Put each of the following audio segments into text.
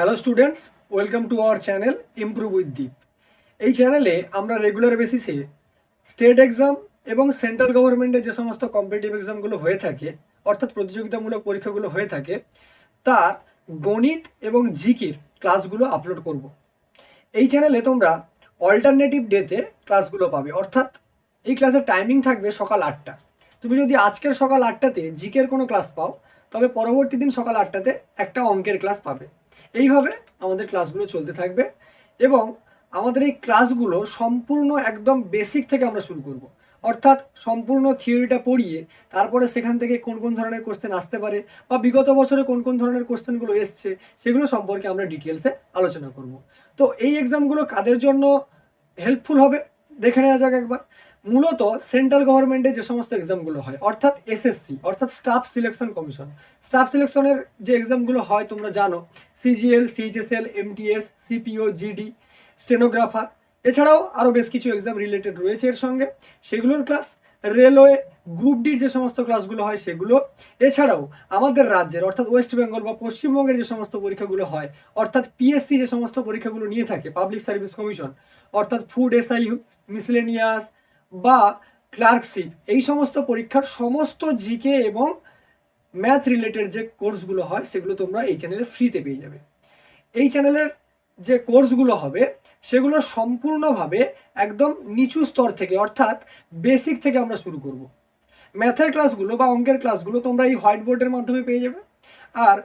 Hello students welcome to our channel improve with Deep এই চ্যানেলে আমরা রেগুলার বেসিসে স্টেট এক্সাম এবং সেন্ট্রাল গভর্নমেন্টের যে সমস্ত কম্পিটিটিভ এক্সামগুলো হয়ে থাকে, অর্থাৎ প্রতিযোগিতামূলক পরীক্ষাগুলো হয়ে থাকে, তার গণিত এবং জিকির ক্লাসগুলো আপলোড করব। এই চ্যানেলে তোমরা অল্টারনেটিভ ডেতে ক্লাসগুলো পাবে। অর্থাৎ এই ক্লাসের টাইমিং থাকবে সকাল আটটা। তুমি যদি আজকের সকাল আটটাতে জিকের কোনো ক্লাস পাও, তবে পরবর্তী দিন সকাল আটটাতে একটা অঙ্কের ক্লাস পাবে। এইভাবে আমাদের ক্লাসগুলো চলতে থাকবে এবং আমাদের এই ক্লাসগুলো সম্পূর্ণ একদম বেসিক থেকে আমরা শুরু করব। অর্থাৎ সম্পূর্ণ থিওরিটা পড়িয়ে তারপরে সেখান থেকে কোন কোন ধরনের কোশ্চেন আসতে পারে বা বিগত বছরে কোন কোন ধরনের কোশ্চেনগুলো এসছে সেগুলো সম্পর্কে আমরা ডিটেলসে আলোচনা করব। তো এই এক্সামগুলো কাদের জন্য হেল্পফুল হবে? দেখে নেওয়া যাক একবার। মূলত সেন্ট্রাল গভর্নমেন্টের যে সমস্ত এক্সামগুলো হয়, অর্থাৎ এসএসসি অর্থাৎ স্টাফ সিলেকশন কমিশন স্টাফ সিলেকশনের যে এক্সামগুলো হয় তোমরা জানো CGL CHSL MTS CPO GD stenographer এছাড়াও আরও বেশ কিছু এক্সাম রিলেটেড রয়েছে এর সঙ্গে, সেগুলোর ক্লাস রেলওয়ে গ্রুপ ডির যে সমস্ত ক্লাসগুলো হয় সেগুলো, এছাড়াও আমাদের রাজ্যের, অর্থাৎ ওয়েস্ট বেঙ্গল বা পশ্চিমবঙ্গের যে সমস্ত পরীক্ষাগুলো হয়, অর্থাৎ পিএসসি যে সমস্ত পরীক্ষাগুলো নিয়ে থাকে পাবলিক সার্ভিস কমিশন অর্থাৎ ফুড এসআই মিসলেনিয়াস বা ক্লার্কশিপ এই সমস্ত পরীক্ষার সমস্ত জিকে এবং ম্যাথ রিলেটেড যে কোর্সগুলো হয়, সেগুলো তোমরা এই চ্যানেলে ফ্রিতে পেয়ে যাবে। এই চ্যানেলের যে কোর্সগুলো হবে, সেগুলো সম্পূর্ণভাবে একদম নিচু স্তর থেকে, অর্থাৎ বেসিক থেকে আমরা শুরু করব। ম্যাথের ক্লাসগুলো বা অঙ্কের ক্লাসগুলো তোমরা এই হোয়াইট বোর্ডের মাধ্যমে পেয়ে যাবে। আর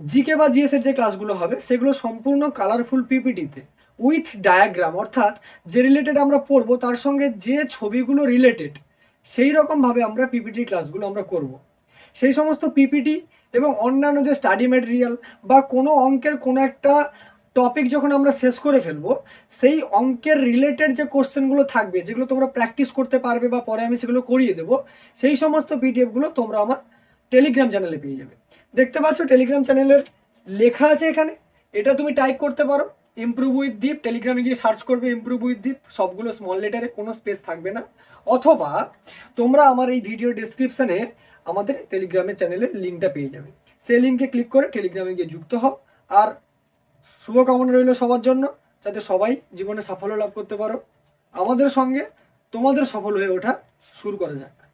জিকে বা জিএসের যে ক্লাসগুলো হবে, সেগুলো সম্পূর্ণ কালারফুল পিপিটিতে উইথ ডায়াগ্রাম, অর্থাৎ যে রিলেটেড আমরা পড়ব, তার সঙ্গে যে ছবিগুলো রিলেটেড সেই রকমভাবে আমরা পিপিটি ক্লাসগুলো আমরা করব। সেই সমস্ত পিপিটি এবং অন্যান্য যে স্টাডি ম্যাটেরিয়াল বা কোনো অঙ্কের কোনো একটা টপিক যখন আমরা শেষ করে ফেলব, সেই অঙ্কের রিলেটেড যে কোশ্চেনগুলো থাকবে, যেগুলো তোমরা প্র্যাকটিস করতে পারবে বা পরে আমি সেগুলো করিয়ে দেবো, সেই সমস্ত পিডিএফগুলো তোমরা আমার টেলিগ্রাম চ্যানেলে পেয়ে যাবে। দেখতে পাচ্ছ টেলিগ্রাম চ্যানেলের লেখা আছে এখানে, এটা তুমি টাইপ করতে পারো। ইমপ্রুভ উইথ দীপ টেলিগ্রামে গিয়ে সার্চ করবে ইমপ্রুভ উইথ দীপ সবগুলো স্মল লেটারে কোনো স্পেস থাকবে না। অথবা তোমরা আমার এই ভিডিও ডিসক্রিপশানে আমাদের টেলিগ্রামের চ্যানেলের লিঙ্কটা পেয়ে যাবে। সেই লিঙ্কে ক্লিক করে টেলিগ্রামে গিয়ে যুক্ত হও। আর শুভকামনা রইল সবার জন্য, যাতে সবাই জীবনে সাফল্য লাভ করতে পারো। আমাদের সঙ্গে তোমাদের সফল হয়ে ওঠা শুরু করা যাক।